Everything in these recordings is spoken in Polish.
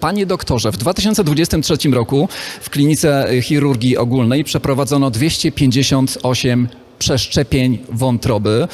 Panie doktorze, w 2023 roku w klinice chirurgii ogólnej przeprowadzono 258 przeszczepień wątroby.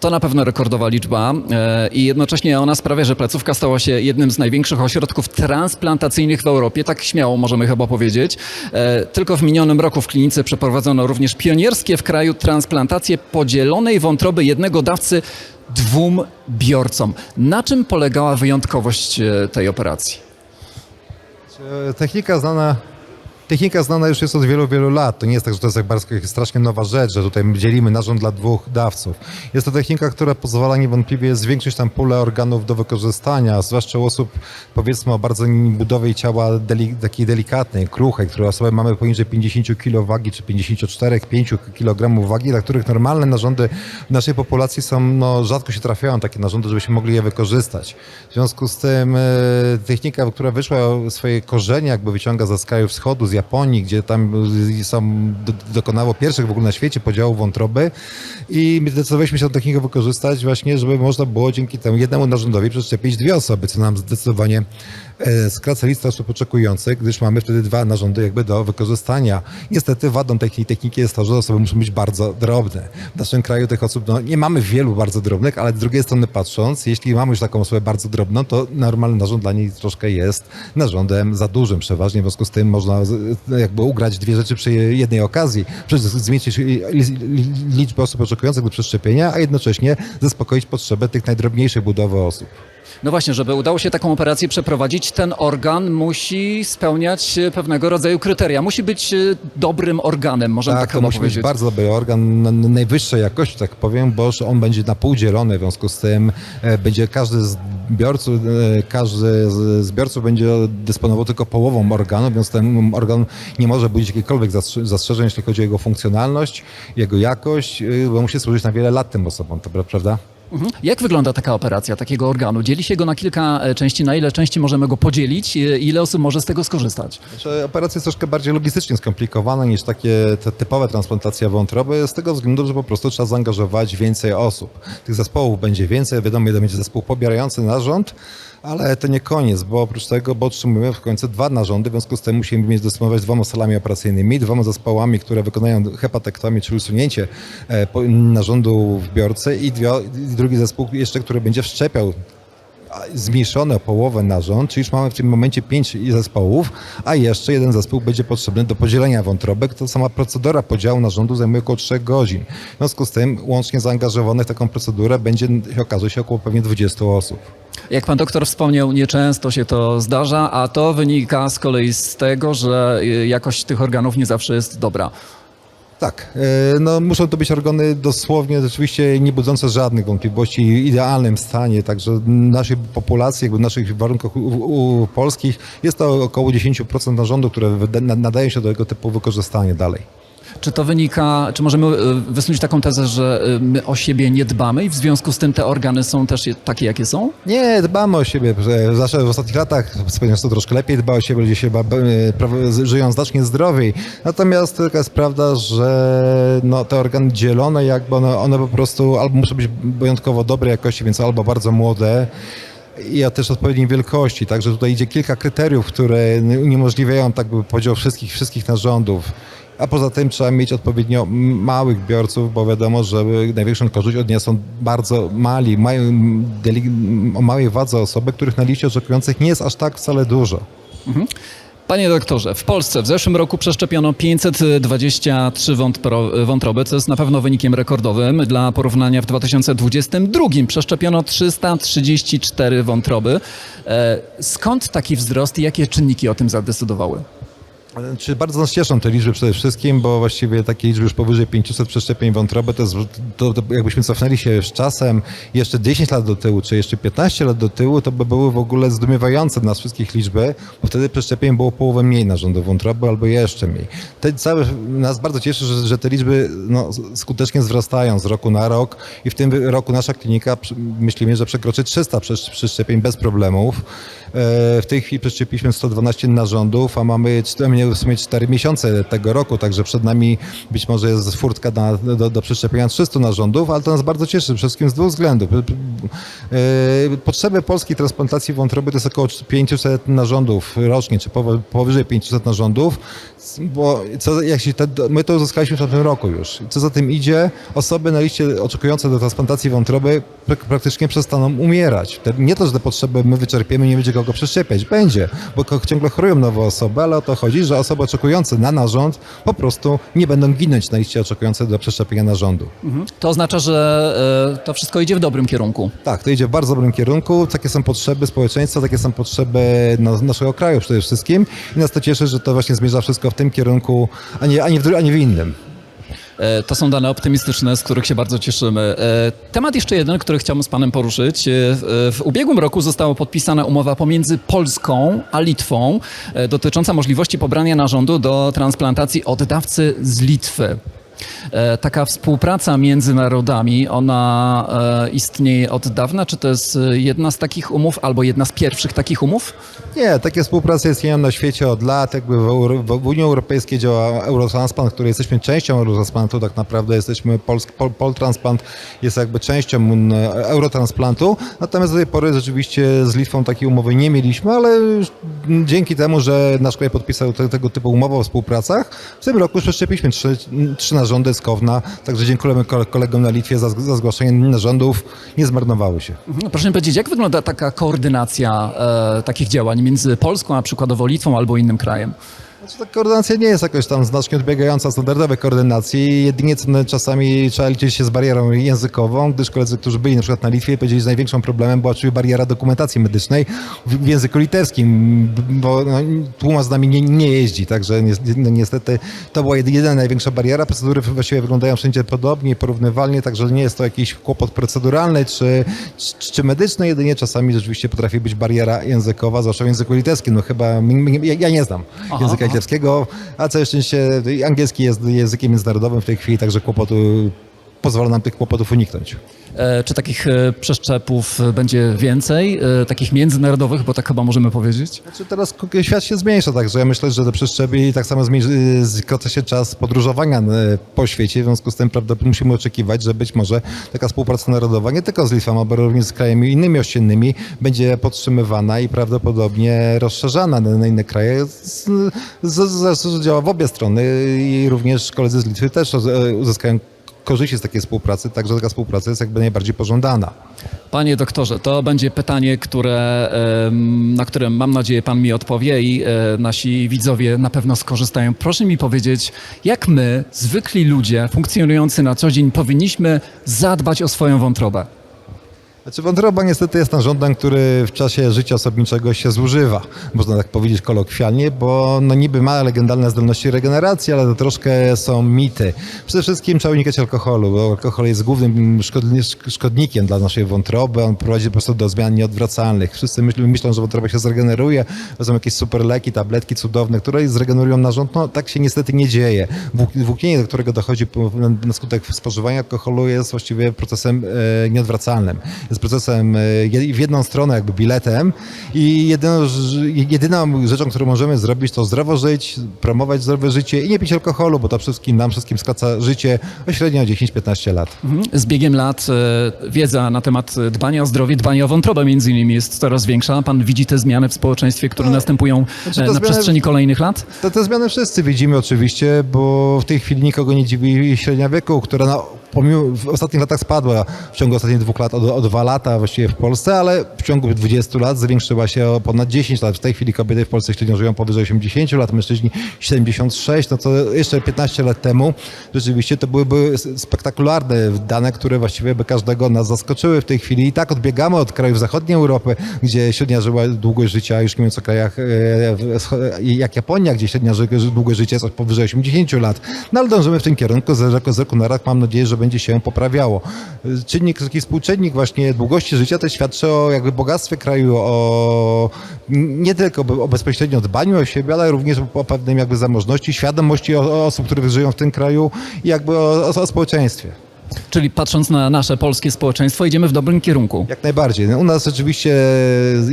To na pewno rekordowa liczba e, i jednocześnie ona sprawia, że placówka stała się jednym z największych ośrodków transplantacyjnych w Europie, tak śmiało możemy chyba powiedzieć. E, Tylko w minionym roku w klinice przeprowadzono również pionierskie w kraju transplantacje podzielonej wątroby jednego dawcy dwóm biorcom. Na czym polegała wyjątkowość e, tej operacji? E, Technika znana, technika znana już jest od wielu, wielu lat. To nie jest tak, że to jest jak bardzo strasznie nowa rzecz, że tutaj dzielimy narząd dla dwóch dawców. Jest to technika, która pozwala niewątpliwie zwiększyć tam pulę organów do wykorzystania, zwłaszcza u osób powiedzmy o bardzo budowie ciała deli, takiej delikatnej, kruchej, które osoby mamy poniżej 50 kg wagi, czy 54-5 kg wagi, dla których normalne narządy w naszej populacji są, no rzadko się trafiają takie narządy, żebyśmy mogli je wykorzystać. W związku z tym e, technika, która wyszła swoje korzenie, jakby wyciąga ze kraju wschodu, z Japonii, gdzie tam do, dokonało pierwszych w ogóle na świecie podziału wątroby. I my zdecydowaliśmy się tę technikę wykorzystać właśnie, żeby można było dzięki temu jednemu narządowi przeszczepić dwie osoby, co nam zdecydowanie skraca listę osób oczekujących, gdyż mamy wtedy dwa narządy jakby do wykorzystania. Niestety wadą takiej techniki jest to, że osoby muszą być bardzo drobne. W naszym kraju tych osób, no nie mamy wielu bardzo drobnych, ale z drugiej strony patrząc, jeśli mamy już taką osobę bardzo drobną, to normalny narząd dla niej troszkę jest narządem za dużym przeważnie, w związku z tym można z- jakby ugrać dwie rzeczy przy jednej okazji, przez liczbę osób oczekujących do przeszczepienia, a jednocześnie zaspokoić potrzebę tych najdrobniejszych budowy osób. No właśnie, żeby udało się taką operację przeprowadzić, ten organ musi spełniać e, pewnego rodzaju kryteria. Musi być e, dobrym organem, możemy tak, Tak, to musi być powiedzieć. bardzo dobry organ najwyższej jakości, tak powiem, bo on będzie na pół dzielony, w związku z tym e, będzie każdy zbiorców, e, każdy z zbiorców będzie dysponował tylko połową organu, więc ten organ nie może budzić jakichkolwiek zastrze- zastrzeżeń, jeśli chodzi o jego funkcjonalność, jego jakość, bo musi służyć na wiele lat tym osobom, prawda? Mhm. Jak wygląda taka operacja takiego organu? Dzieli się go na kilka e, części. Na ile części możemy go podzielić? E, Ile osób może z tego skorzystać? Znaczy, operacja jest troszkę bardziej logistycznie skomplikowana niż takie te typowe transplantacje wątroby, z tego względu, że po prostu trzeba zaangażować więcej osób. Tych zespołów będzie więcej, wiadomo, jeden będzie zespół pobierający narząd, ale to nie koniec, bo oprócz tego, bo otrzymujemy w końcu dwa narządy, w związku z tym musimy mieć dysponować dwoma salami operacyjnymi, dwoma zespołami, które wykonają hepatektomię, czyli usunięcie e, narządu w biorce i, dwie, i drugi zespół jeszcze, który będzie wszczepiał zmniejszone o połowę narząd, czyli już mamy w tym momencie pięć zespołów, a jeszcze jeden zespół będzie potrzebny do podzielenia wątrobek. To sama procedura podziału narządu zajmuje około 3 godzin. W związku z tym łącznie zaangażowanych w taką procedurę będzie, okaże się, około pewnie 20 osób. Jak pan doktor wspomniał, nieczęsto się to zdarza, a to wynika z kolei z tego, że e, jakość tych organów nie zawsze jest dobra. Tak, e, no muszą to być organy dosłownie rzeczywiście nie budzące żadnych wątpliwości, w idealnym stanie, także naszej populacji, jakby w naszych warunkach u, u, polskich jest to około 10% narządów, które wyda- na- nadają się do tego typu wykorzystania dalej. Czy to wynika, czy możemy e, wysunąć taką tezę, że e, my o siebie nie dbamy i w związku z tym te organy są też takie, jakie są? Nie, dbamy o siebie. Zawsze w ostatnich latach społeczeństwo troszkę lepiej dba o siebie, ludzie się e, żyją znacznie zdrowiej. Natomiast taka jest prawda, że no, te organy dzielone, jakby one, one po prostu albo muszą być wyjątkowo dobrej jakości, więc albo bardzo młode, i też odpowiedniej wielkości. Także tutaj idzie kilka kryteriów, które uniemożliwiają tak by podział wszystkich, wszystkich narządów. A poza tym trzeba mieć odpowiednio małych biorców, bo wiadomo, że największą korzyść odniosą bardzo mali, mają o małej wadze osoby, których na liście oczekujących nie jest aż tak wcale dużo. Panie doktorze, w Polsce w zeszłym roku przeszczepiono 523 wątro, wątroby, co jest na pewno wynikiem rekordowym. Dla porównania w 2022 przeszczepiono 334 wątroby. E, skąd taki wzrost i jakie czynniki o tym zadecydowały? Czy bardzo nas cieszą te liczby przede wszystkim, bo właściwie takie liczby już powyżej 500 przeszczepień wątroby, to, to, to jakbyśmy cofnęli się z czasem jeszcze 10 lat do tyłu, czy jeszcze 15 lat do tyłu, to by były w ogóle zdumiewające dla nas wszystkich liczby, bo wtedy przeszczepień było połowę mniej narządu wątroby albo jeszcze mniej. Te całe, nas bardzo cieszy, że, że te liczby no, skutecznie wzrastają z roku na rok i w tym roku nasza klinika myślimy, że przekroczy 300 przesz- przeszczepień bez problemów. W tej chwili przeszczepiliśmy 112 narządów, a mamy w sumie 4 miesiące tego roku, także przed nami być może jest furtka do, do przeszczepienia 300 narządów, ale to nas bardzo cieszy, przede wszystkim z dwóch względów. E, Potrzeby polskiej transplantacji wątroby to jest około 500 narządów rocznie, czy powy- powyżej 500 narządów, bo co, jak się te, my to uzyskaliśmy w tamtym roku już. Co za tym idzie, osoby na liście oczekujące do transplantacji wątroby prak- praktycznie przestaną umierać. Nie to, że te potrzeby my wyczerpiemy, nie będzie kogo przeszczepiać. Będzie, bo ciągle chorują nowe osoby, ale o to chodzi, że osoby oczekujące na narząd po prostu nie będą ginąć na liście oczekujące do przeszczepienia narządu. To oznacza, że e, to wszystko idzie w dobrym kierunku. Tak, to idzie w bardzo dobrym kierunku. Takie są potrzeby społeczeństwa, takie są potrzeby na, naszego kraju przede wszystkim. I nas to cieszy, że to właśnie zmierza wszystko w tym kierunku, a nie, a nie, w, a nie w innym. E, To są dane optymistyczne, z których się bardzo cieszymy. E, Temat jeszcze jeden, który chciałbym z Panem poruszyć. E, w- ubiegłym roku została podpisana umowa pomiędzy Polską a Litwą dotycząca możliwości pobrania narządu do transplantacji od dawcy z Litwy. E, Taka współpraca między narodami, ona e, istnieje od dawna? Czy to jest e, jedna z takich umów albo jedna z pierwszych takich umów? Nie, takie współprace istnieją na świecie od lat. Jakby w, w Unii Europejskiej działa Eurotransplant, który jesteśmy częścią Eurotransplantu, tak naprawdę jesteśmy Polsk, Pol, Poltransplant jest jakby częścią mm, Eurotransplantu. Natomiast do tej pory rzeczywiście z Litwą takiej umowy nie mieliśmy, ale dzięki temu, że nasz kraj podpisał te, tego typu umowę o współpracach, w tym roku przeszczepiliśmy trzy, trzy narządy z Kowna, także dziękujemy kole- kolegom na Litwie za, za zgłaszanie narządów. Nie zmarnowały się. Mhm. Proszę mi powiedzieć, jak wygląda taka koordynacja e, takich działań między Polską, a przykładowo Litwą albo innym krajem? Znaczy, ta koordynacja nie jest jakoś tam znacznie odbiegająca od standardowej koordynacji. Jedynie co czasami trzeba liczyć się z barierą językową, gdyż koledzy, którzy byli na przykład na Litwie, powiedzieli, że największym problemem była oczywiście bariera dokumentacji medycznej w, języku litewskim, bo no, tłumacz z nami nie, nie jeździ, także no, niestety to była jedy- jedyna największa bariera. Procedury właściwie wyglądają wszędzie podobnie, porównywalnie, także nie jest to jakiś kłopot proceduralny czy, czy, czy medyczny, jedynie czasami rzeczywiście potrafi być bariera językowa, zwłaszcza w języku litewskim. No chyba, ja, ja nie znam języka. Litewskiego, a całe szczęście angielski jest językiem międzynarodowym w tej chwili, także kłopotu pozwala nam tych kłopotów uniknąć. E, Czy takich e, przeszczepów będzie więcej, e, takich międzynarodowych, bo tak chyba możemy powiedzieć? Znaczy teraz świat się zmniejsza, także ja myślę, że te przeszczepi tak samo skraca się czas podróżowania po świecie, w związku z tym prawdopodobnie musimy oczekiwać, że być może taka współpraca narodowa nie tylko z Litwą, ale również z krajami innymi ościennymi będzie podtrzymywana i prawdopodobnie rozszerzana na, inne kraje. Z, z, z, działa w obie strony i również koledzy z Litwy też uzyskają korzyści z takiej współpracy, także taka współpraca jest jakby najbardziej pożądana. Panie doktorze, to będzie pytanie, które, na które mam nadzieję Pan mi odpowie i e, nasi widzowie na pewno skorzystają. Proszę mi powiedzieć, jak my, zwykli ludzie funkcjonujący na co dzień, powinniśmy zadbać o swoją wątrobę? Znaczy wątroba niestety jest narządem, który w czasie życia osobniczego się zużywa, można tak powiedzieć kolokwialnie, bo no niby ma legendalne zdolności regeneracji, ale to troszkę są mity. Przede wszystkim trzeba unikać alkoholu, bo alkohol jest głównym szkodni- szkodnikiem dla naszej wątroby, on prowadzi po prostu do zmian nieodwracalnych. Wszyscy myślą, myślą że wątroba się zregeneruje, to są jakieś super leki, tabletki cudowne, które zregenerują narząd, no tak się niestety nie dzieje. Włók- Włóknienie, do którego dochodzi na skutek spożywania alkoholu jest właściwie procesem e, nieodwracalnym jest procesem e, w jedną stronę jakby biletem i jedyną, jedyną rzeczą, którą możemy zrobić to zdrowo żyć, promować zdrowe życie i nie pić alkoholu, bo to wszystkim nam wszystkim skraca życie o średnio 10-15 lat. Mhm. Z biegiem lat e, wiedza na temat dbania o zdrowie, dbania o wątrobę między innymi jest coraz większa. Pan widzi te zmiany w społeczeństwie, które następują znaczy e, te na zmiany- przestrzeni kolejnych lat? To, te zmiany wszyscy widzimy oczywiście, bo w tej chwili nikogo nie dziwi średnia wieku, która na, pomimo, w ostatnich latach spadła w ciągu ostatnich dwóch lat o, o dwa lata właściwie w Polsce, ale w ciągu 20 lat zwiększyła się o ponad 10 lat. W tej chwili kobiety w Polsce średnio żyją powyżej 80 lat, mężczyźni 76, no to jeszcze 15 lat temu rzeczywiście to byłyby spektakularne dane, które właściwie by każdego nas zaskoczyły w tej chwili. I tak odbiegamy od krajów zachodniej Europy, gdzie średnia żyła długość życia, już nie mówiąc o krajach e, wscho- jak Japonia, gdzie średnia długość życia jest powyżej 80 lat. No ale dążymy w tym kierunku, z roku, z roku na rok mam nadzieję, że będzie się poprawiało. Czynnik, taki współczynnik właśnie długości życia to świadczy o jakby bogactwie kraju, o nie tylko o bezpośrednio dbaniu o siebie, ale również o pewnym jakby zamożności, świadomości osób, które żyją w tym kraju i jakby o, o, o społeczeństwie. Czyli patrząc na nasze polskie społeczeństwo, idziemy w dobrym kierunku. Jak najbardziej. No, U nas rzeczywiście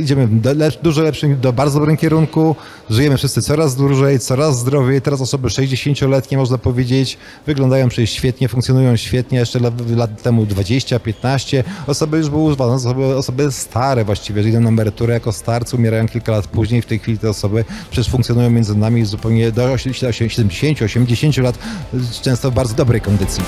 idziemy do lecz, dużo lepszym, do bardzo dobrym kierunku. Żyjemy wszyscy coraz dłużej, coraz zdrowiej. Teraz osoby 60-letnie, można powiedzieć, wyglądają przecież świetnie, funkcjonują świetnie. Jeszcze lat, lat temu 20, 15. Osoby już były używane, osoby, osoby stare właściwie, że idą na emeryturę jako starcy, umierają kilka lat później. W tej chwili te osoby przecież funkcjonują między nami zupełnie do 70, 80 lat, często w bardzo dobrej kondycji.